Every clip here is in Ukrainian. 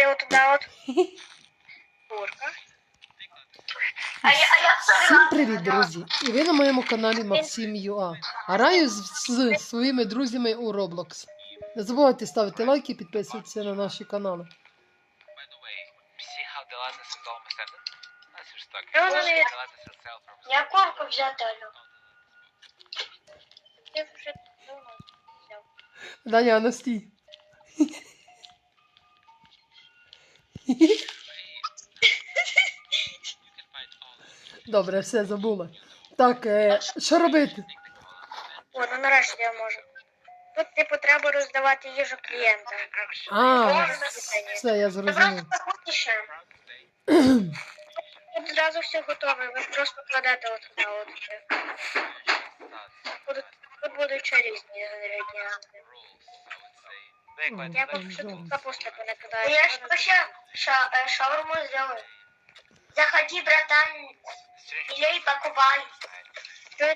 клади отуда от. Курка. А я, а я Всім привіт, друзі! І ви на моєму каналі Максим Юа. Граю з, з своїми друзями у Roblox. Не забувайте ставити лайки і підписуватися на наші канали. Lattice itself from Я курку взяти, алло. Я вже давно взяв. Даня, настій. Добре, все забула. Так, е, що робити? О, ну нарешті я можу. Тут, типу, треба роздавати їжу клієнтам. А, все, я зрозумів. Тут одразу все готове, ви просто кладете от сюди. От. Тут будуть ще різні інгредієнти. Я like поки що тут капустику не кидаю. Я ж ще ша, е, шаурму зробив. Заходи, братан, или покупай. Там.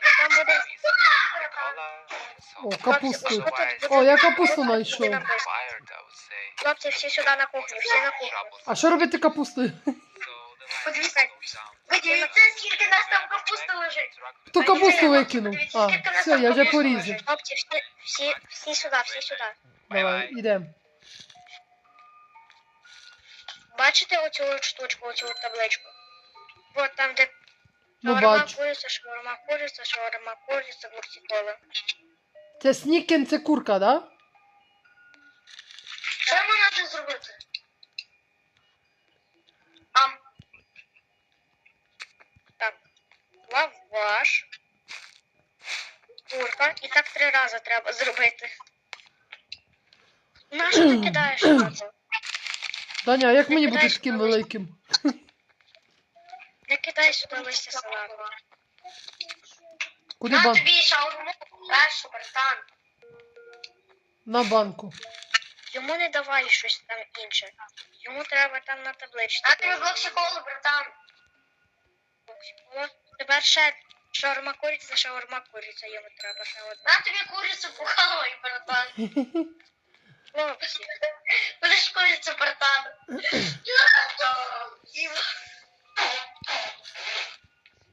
О, капусту. О, я капусту знайшов. Хлопці, всі сюди на кухню, всі на кухню. А що робити капустою? So Подивіться. скільки нас там капусти лежить. Хто капусту викинув? А, все, я вже порізав. Хлопці, всі, всі, всі сюди, всі сюди. Давай, ідемо. Бачите оцю от штучку, оцю от табличку? От там, де Ну, шаурма бачу. куриця, шаурма куриця, шаурма куриця, глухтікола. Це снікен, це курка, да? Що йому треба зробити? Ам, Так, лаваш, курка, і так три рази треба зробити. Нащо ти кидаєш лапу? Даня, а як мені бути таким великим? Не кидай сюди листя салату. Куди на тобі шаурму. Першу, братан. На банку. Йому не давай щось там інше. Йому треба там на табличці. На тобі блоксі колу, братан. О, Тепер ще шаурма куриця, шаурма куриця йому треба ще одна. На тобі курицю пухалою, братан. Будеш курицю, братан.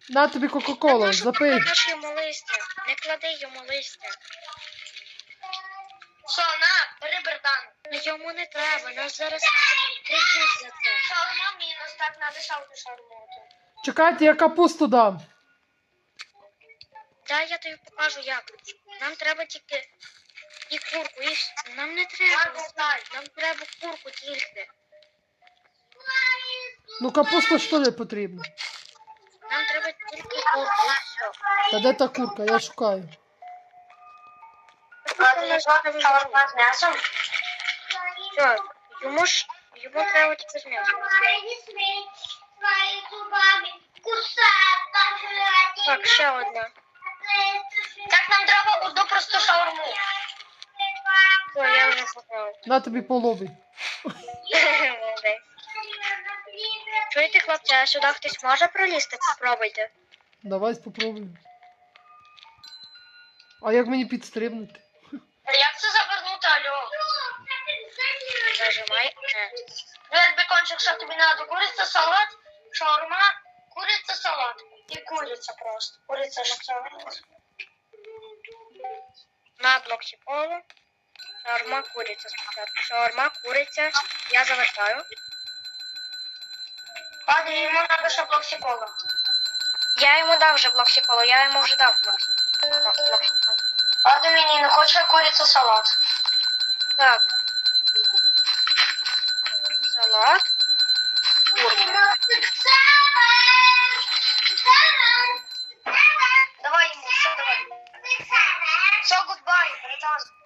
На тобі ти запий. кладеш йому листя? Не клади йому листя. Що, на, бери, братан. Йому не треба, нас зараз прийдуть за це. Шаурма мінус, так, надо шаурму шаурму. Чекайте, я капусту дам. Дай я тобі покажу як. Нам треба тільки і курку, і нам не треба. Нам треба курку тільки. Ну капуста що не потрібно. Нам треба тільки курку і все. Та де та курка? Я шукаю. Шаурма з м'ясом. Все, йому ж йому треба тільки з м'ясом. Так, ще одна. Так, нам треба одну просту шаурму. Все, я вже. На тобі по лобі. Молодець. Чуєте, хлопці, а сюди хтось може пролізти? Спробуйте. Давай спробуємо. А як мені підстрибнути? А Як це завернути, алло? Нажимай. Е. Ну, як бекончик, що тобі надо? Куриця, салат, шаурма, куриця, салат. І куриця просто. Куриця ж салат. На блоці полу. Шаурма куриця спочатку. Шаурма куриця. Я завертаю. Ладно, йому треба ще блоксикола. Я йому дав вже блоксі полу, я йому вже дав блоксі. блоксі полу. Ладно, мені не хоче куриця, салат. Так. Салат. Курка. Давай йому, все, давай. Все, гудбай, братан.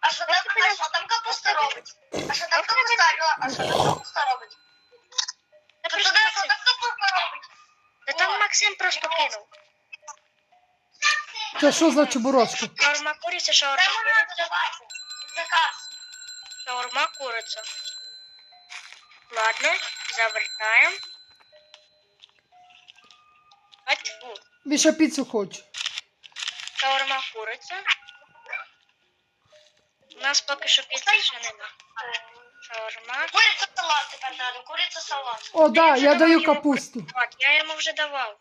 А що там, а що там капуста робить? А що там капуста, алло, а що там капуста робить? Та Що там, що там капуста робить? Та там Максим просто кинув. Це що за чебурашка? Шаурма куриця, шаурма надо куриця. Заказ. шаурма куриця. Ладно, завертаємо. А тьфу. Міша піцу хоче. Шаурма куриця. У нас поки що піци ще нема. Шаурма. Куриця салат тепер треба, куриця салат. О, да, я даю капусту. От, я йому вже давав.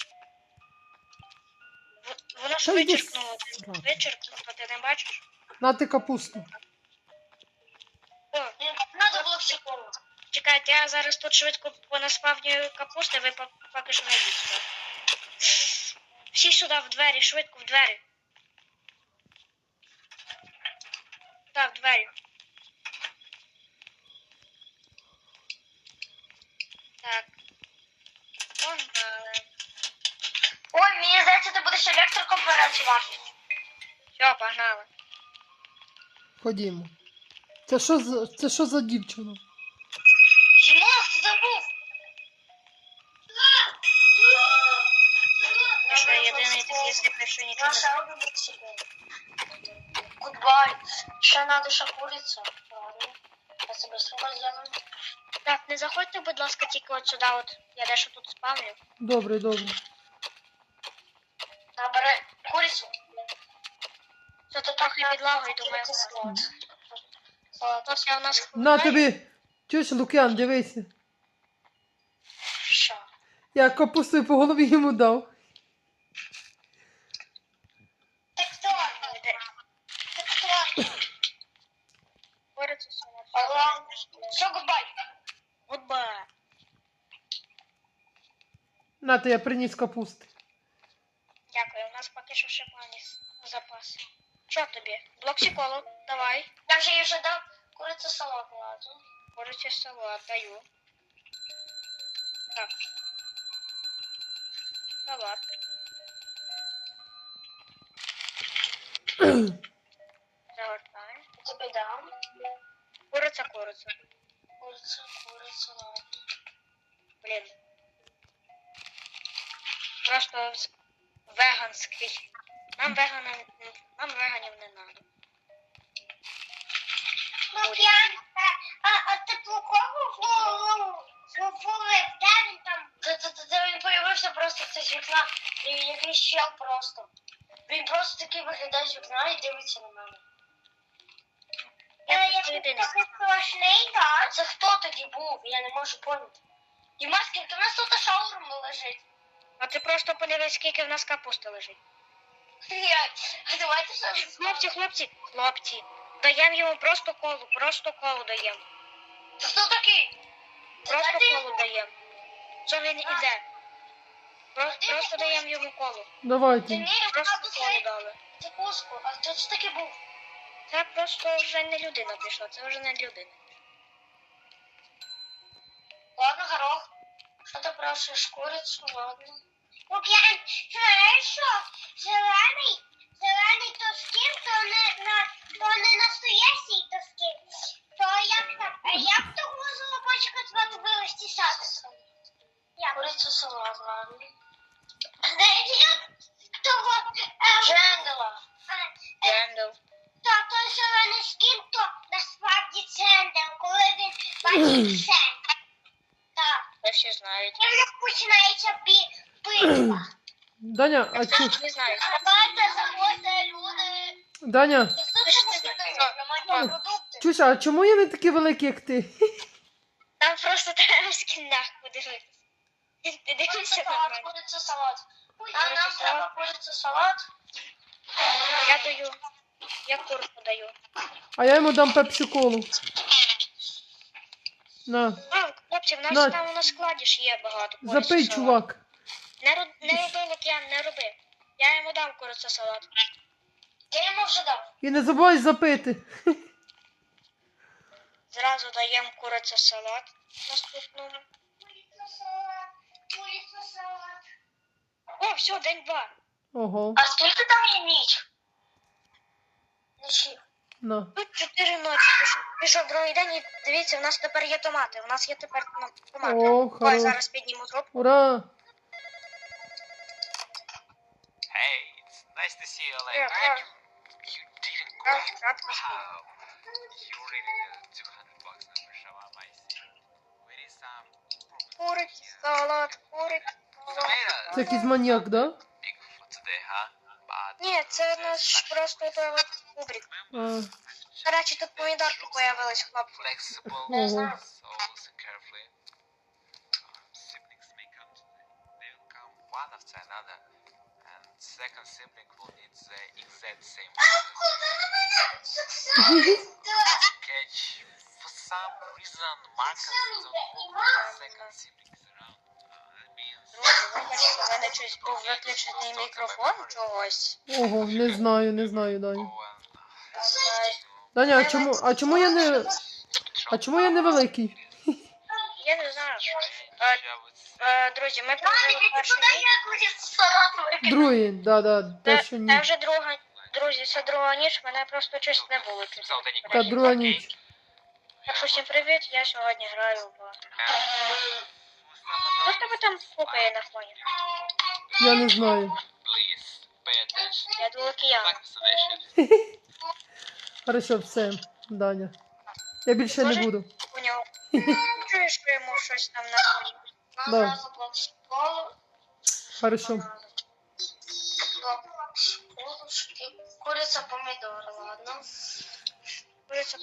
В- Воно ж Та йди вичеркнуло. сраку. Вичеркнуло, ти не бачиш? На ти капусту. О, Не треба було всього. чекайте, я зараз тут швидко понаспавнюю капусти, ви по- поки що не йдіть. Всі сюди в двері, швидко в двері. Так, в двері. Так. Погнали. Ой, мені здається, ти будеш електриком працювати. Все, погнали. Ходімо. Це що за, це що за дівчина? Зімов, ти забув. Що єдиний такий сліпий, що нічого Гудбай. Ще надо ще. Я себе строго зробимо. Так, не заходьте, будь ласка, тільки от сюди, от я дещо тут спавню. Добре, добре. Набери курицю. Це тут трохи підлагою, думаю. Салат. Салат. Хлопці, а у нас На тобі. Чуєш, Лук'ян, дивися. Що? Я капустою по голові йому дав. Ти хто? Ти хто? Бориться салат. Ага. Все, гудбай. Гудбай. Нате, я приніс капусти. Дякую, у нас поки що ще пані запаси. Що тобі? Блоксиколу, давай. Я вже їй вже дав курицю салат, ладно. Бориться салат, даю. Так. Салат. Загортаємо. Я тобі дам. Куриця, куриця. Куриця, куриця, ладно. Блін. Просто веганський. Нам веганів, нам веганів не надо. Лук'ян, а, а ти плохого зловив, де він там? Це, це, це, це він появився просто це з вікна, і якийсь чел просто. Він просто такий виглядає з вікна і дивиться на мене. Я тут єдиний. страшний, так? А це хто тоді був? Я не можу поняти. Діма, скільки в нас тут шаурма лежить? А ти просто подивись, скільки в нас капусти лежить. Я- А давайте ще Хлопці, хлопці, хлопці. Даємо йому просто колу, просто колу даємо. Хто такий? Просто Дайте колу йому. даємо. Що він іде? Просто, просто даємо йому колу. Давайте. Ні, Просто колу тут дали. закуску. А хто це такий був? Це просто вже не людина пішла, це вже не людина. Ладно, горох. Що ти просиш? Курицю, ладно. Лук'ян, знаєш що? Зелений, зелений то з ким, то не, на, то не настоящий то з ким. То як там? А як того золобочка звати вилезти сад? Як? Курицю ладно. Знаєш, як того... Джендела. Гендел. То той зелений скін, то насправді Цендел, коли він бачить все. Даня, а. Давайте заходьте, люди. Даня, чуєш, а чому я не такий великий, як ти? Там просто треба в скінах подивитися. Ти дивишся на мене. куриця салат. А нам треба куриця салат. Я даю. Я курку даю. А я йому дам пепсі-колу. На, А, хлопці, в нас На. там на складі ж є багато куриці запий, чувак. Не, ру- не роби, Лук'ян, не роби. Я йому дам курицю салат. Я йому вже дав. І не забувай запити. Зразу даємо курицю салат наступному. Куриця салат, куриця салат. О, все, день два. Ого, А скільки там є ніч? Нічі. на. Тут чотири ночі. Пішов, пішов другий день і дивіться, у нас тепер є томати. У нас є тепер ну, томати. О, Ой, хорош. зараз підніму трубку. Ура! nice to see you Е, alive. е, You didn't е, quit. рад вас Wow. You really did 200 bucks number shawarma, I see. We need some improvement Куриця, here. салат, куриця. салат. Tomatoes. Це якийсь маньяк, да? Big for today, huh? But Ні, це there's наш nothing просто with той от кубрик. А, До речі, тут помідорки появились, хлопці. Flexible, Ого. so listen carefully. Um, siblings may come today. They will come one after another, and second sibling the same catch. For some reason, Marcus second siblings around. Uh, у мене щось був виключений мікрофон чогось. Ого, не знаю, не знаю, Даня. Даня, а чому, а чому я не. А чому я не великий? Я не знаю. Е, е, друзі, ми прожили перший ніч. Другий, да, да, те, що це вже друга. Друзі, це друга ніч, мене просто чисто не було. Та друга ніч. Так що всім привіт, я сьогодні граю в. Хто в тебе там фукає на фоні? Я не знаю. Я. Like sedation. Хорошо, все, Даня. Я більше не буду. У нього. Чуєш, що йому щось там на фоні? Да. Школу. Хорошо. Школушки. Куриця помідори, ладно. Куриця.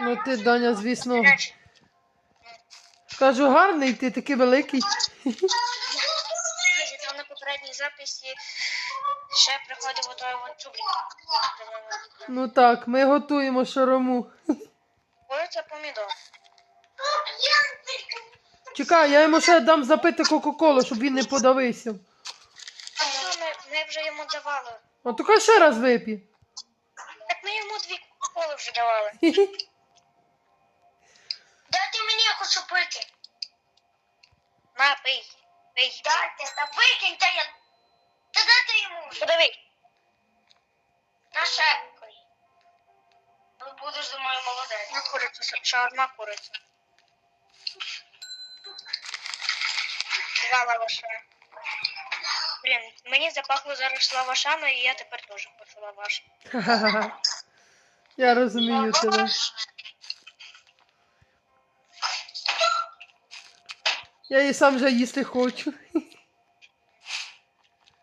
Ну ти, Даня, звісно, кажу, гарний, ти такий великий. там на попередній записі ще приходив отой от чубрик. Ну так, ми готуємо шарому. Куриця помідор. Чекай, я йому ще дам запити Кока-Колу, щоб він не подавився. А що ми, ми вже йому давали? А то хай ще раз вип'є. Так ми йому дві коли вже давали. Дайте мені, я хочу пити. На, пий. Пий. Дайте, та викиньте я. Та дайте йому. Подиви. На шепкою. Ну, будеш мною молодець. На курицю, шаурма куриця. Два лаваша. Блін, мені запахло зараз лавашами, і я тепер теж хочу лаваш. Я розумію тебе. Я і сам вже їсти хочу.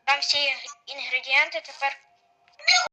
Там всі інгредієнти тепер